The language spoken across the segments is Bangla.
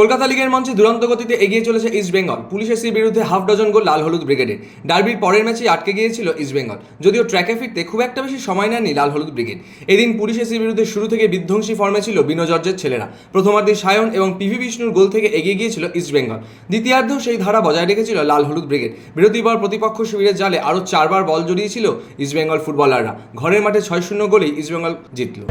কলকাতা লিগের মঞ্চে দুরন্ত গতিতে এগিয়ে চলেছে ইস্ট বেঙ্গল পুলিশ এসির বিরুদ্ধে হাফ ডজন গোল লাল হলুদ ব্রিগেডের ডার্বির পরের ম্যাচেই আটকে গিয়েছিল ইস্ট বেঙ্গল যদিও ট্র্যাকে ফিরতে খুব একটা বেশি সময় নেননি লাল হলুদ ব্রিগেড। এদিন পুলিশ এসির বিরুদ্ধে শুরু থেকে বিধ্বংসী ফর্মে ছিল বিনোজর্জের ছেলেরা। প্রথমার্ধে সায়ন এবং পিভি বিষ্ণুর গোল থেকে এগিয়ে গিয়েছিল ইস্ট বেঙ্গল দ্বিতীয়ার্ধেও সেই ধারা বজায় রেখেছিল লাল হলুদ ব্রিগেড। বিরতিবার প্রতিপক্ষ শিবিরের জালে আরও চারবার বল জড়িয়েছিল ইস্ট বেঙ্গল ফুটবলাররা ঘরের মাঠে ছয় শূন্য গোলেই ইস্ট বেঙ্গল জিতল।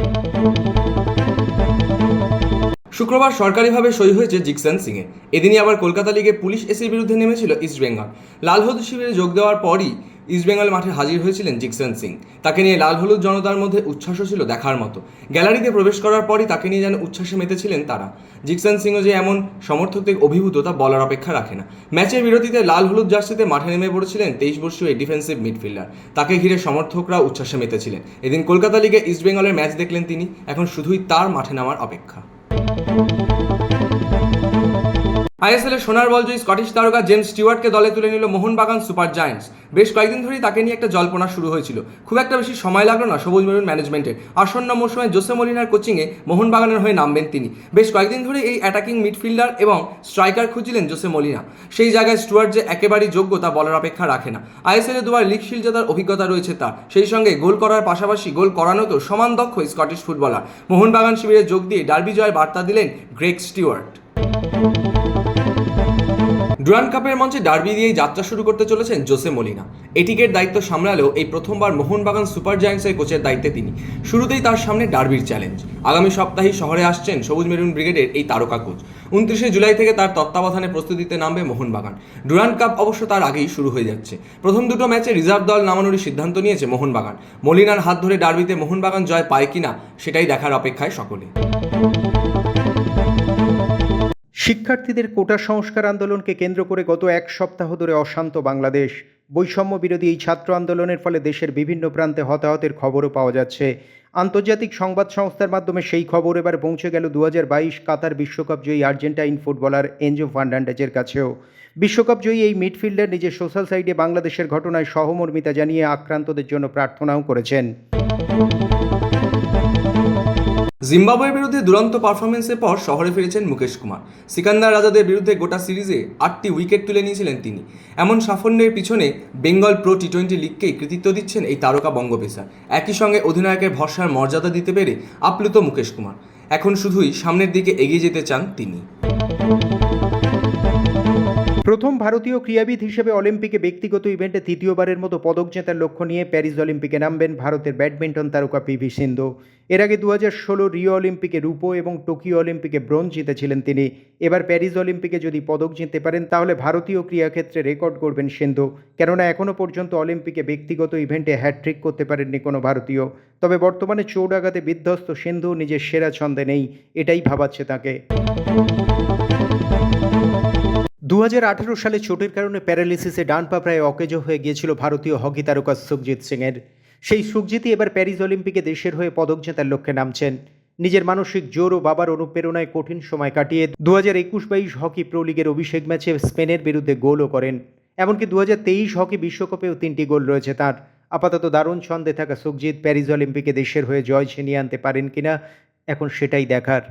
শুক্রবার সরকারিভাবে সই হয়েছে জিকসন সিংয়ে। এদিনই আবার কলকাতা লিগে পুলিশ এসির বিরুদ্ধে নেমেছিল ইস্টবেঙ্গল লাল হলুদ শিবিরে যোগ দেওয়ার পরই ইস্টবেঙ্গল মাঠে হাজির হয়েছিলেন জিকসন সিং। তাকে নিয়ে লাল হলুদ জনতার মধ্যে উচ্ছ্বাসও ছিল দেখার মতো। গ্যালারিতে প্রবেশ করার পরই তাকে নিয়ে যেন উচ্ছ্বাসে মেতেছিলেন তারা। জিকসন সিংও যে এমন সমর্থকদের অভিভূত তা বলার অপেক্ষা রাখে না। ম্যাচের বিরতিতে লাল হলুদ জার্সিতে মাঠে নেমে পড়েছিলেন তেইশ বর্ষীয় এই ডিফেন্সিভ মিডফিল্ডার। তাকে ঘিরে সমর্থকরা উচ্ছ্বাসে মেতেছিলেন। এদিন কলকাতা লিগে ইস্টবেঙ্গলের ম্যাচ দেখলেন তিনি। এখন শুধুই তার মাঠে নামার অপেক্ষা। Thank you. আইএসএল এর সোনার বল জয়ী স্কটিশ তারকা জেমস স্টিওয়ার্টকে দলে তুলে নিল মোহনবাগান সুপার জায়ান্টস। বেশ কয়েকদিন ধরেই তাকে নিয়ে একটা জল্পনা শুরু হয়েছিল। খুব একটা বেশি সময় লাগল না সবুজ মেরুন ম্যানেজমেন্টের। আসন্ন মৌসুমে জোসে মলিনার কোচিংয়ে মোহনবাগানের হয়ে নামবেন তিনি। বেশ কয়েকদিন ধরে এই অ্যাটাকিং মিডফিল্ডার এবং স্ট্রাইকার খুঁজছিলেন জোসে মলিনা সেই জায়গায় স্টুয়ার্ট যে একেবারেই যোগ্য তা বলার অপেক্ষা রাখে না। আইএসএল দুবার লিগ শিল্ড জেতার অভিজ্ঞতা রয়েছে তার। সেই সঙ্গে গোল করার পাশাপাশি গোল করানোতেও সমান দক্ষ স্কটিশ ফুটবলার। মোহনবাগান শিবিরে যোগ দিয়ে ডার্বি জয়ের বার্তা দিলেন গ্রেগ স্টিওয়ার্ট। ডুরান কাপের মঞ্চে ডার্বি দিয়েই যাত্রা শুরু করতে চলেছেন জোসে মলিনা। এটিকের দায়িত্ব সামলালেও এই প্রথমবার মোহনবাগান সুপার জায়ান্টসের কোচের দায়িত্বে তিনি। শুরুতেই তার সামনে ডার্বির চ্যালেঞ্জ। আগামী সপ্তাহেই শহরে আসছেন সবুজ মেরুন ব্রিগেডের এই তারকা কোচ। উনত্রিশে জুলাই থেকে তার তত্ত্বাবধানে প্রস্তুতিতে নামবে মোহনবাগান। ডুরান কাপ অবশ্য তার আগেই শুরু হয়ে যাচ্ছে। প্রথম দুটো ম্যাচে রিজার্ভ দল নামানোরই সিদ্ধান্ত নিয়েছে মোহনবাগান। মলিনার হাত ধরে ডার্বিতে মোহনবাগান জয় পায় কিনা, সেটাই দেখার অপেক্ষায় সকলে। শিক্ষার্থীদের কোটা সংস্কার আন্দোলনকে কেন্দ্র করে গত এক সপ্তাহ ধরে অশান্ত বাংলাদেশ। বৈষম্য বিরোধী এই ছাত্র আন্দোলনের ফলে দেশের বিভিন্ন প্রান্তে হতাহতের খবরও পাওয়া যাচ্ছে। আন্তর্জাতিক সংবাদ সংস্থার মাধ্যমে সেই খবর এবার পৌঁছে গেল দু হাজার বাইশ কাতার বিশ্বকাপ জয়ী আর্জেন্টাইন ফুটবলার এনজো ফার্নান্ডেজের কাছেও। বিশ্বকাপ জয়ী এই মিডফিল্ডার নিজের সোশ্যাল সাইটে বাংলাদেশের ঘটনায় সহমর্মিতা জানিয়ে আক্রান্তদের জন্য প্রার্থনাও করেছেন। জিম্বাবুয়ের বিরুদ্ধে দুরন্ত পারফরমেন্সের পর শহরে ফিরেছেন মুকেশ কুমার। সিকান্দার রাজাদের বিরুদ্ধে গোটা সিরিজে আটটি উইকেট তুলে নিয়েছিলেন তিনি। এমন সাফল্যের পিছনে বেঙ্গল প্রো টি টোয়েন্টি লিগকেই কৃতিত্ব দিচ্ছেন এই তারকা বঙ্গপেসার একই সঙ্গে অধিনায়কের ভরসার মর্যাদা দিতে পেরে আপ্লুত মুকেশ কুমার। এখন শুধুই সামনের দিকে এগিয়ে যেতে চান তিনি। প্রথম ভারতীয় ক্রীড়াবিদ হিসেবে অলিম্পিকে ব্যক্তিগত ইভেন্টে তৃতীয়বারের মতো পদক জেতার লক্ষ্য নিয়ে প্যারিস অলিম্পিকে নামবেন ভারতের ব্যাডমিন্টন তারকা পিভি সিন্ধু। এর আগে দু ষোলো রিও অলিম্পিকে রূপো এবং টোকিও অলিম্পিকে ব্রোঞ্জ জিতেছিলেন তিনি। এবার প্যারিস অলিম্পিকে যদি পদক জিততে পারেন, তাহলে ভারতীয় ক্রীড়াক্ষেত্রে রেকর্ড করবেন সিন্ধু। কেননা এখনও পর্যন্ত অলিম্পিকে ব্যক্তিগত ইভেন্টে হ্যাট্রিক করতে পারেননি কোনো ভারতীয়। তবে বর্তমানে চৌডাগাতে বিধ্বস্ত সিন্ধু নিজের সেরা ছন্দে নেই, এটাই ভাবাচ্ছে তাকে। দু হাজার আঠারো সালে চোটের কারণে প্যারালিসিসে ডান পা প্রায় অকেজো হয়ে গিয়েছিল ভারতীয় হকি তারকা সুখজিৎ সিংয়ের। সেই সুখজিৎই এবার প্যারিস অলিম্পিকে দেশের হয়ে পদক জেতার লক্ষ্যে নামছেন। নিজের মানসিক জোর ও বাবার অনুপ্রেরণায় কঠিন সময় কাটিয়ে দু হাজার একুশ বাইশ হকি প্রো লিগের অভিষেক ম্যাচে স্পেনের বিরুদ্ধে গোলও করেন। এমনকি দু হাজার তেইশ হকি বিশ্বকাপেও তিনটি গোল রয়েছে তার। আপাতত দারুণ ছন্দে থাকা সুখজিৎ প্যারিস অলিম্পিকে দেশের হয়ে জয় ছিনিয়ে আনতে পারেন কিনা, এখন সেটাই দেখার।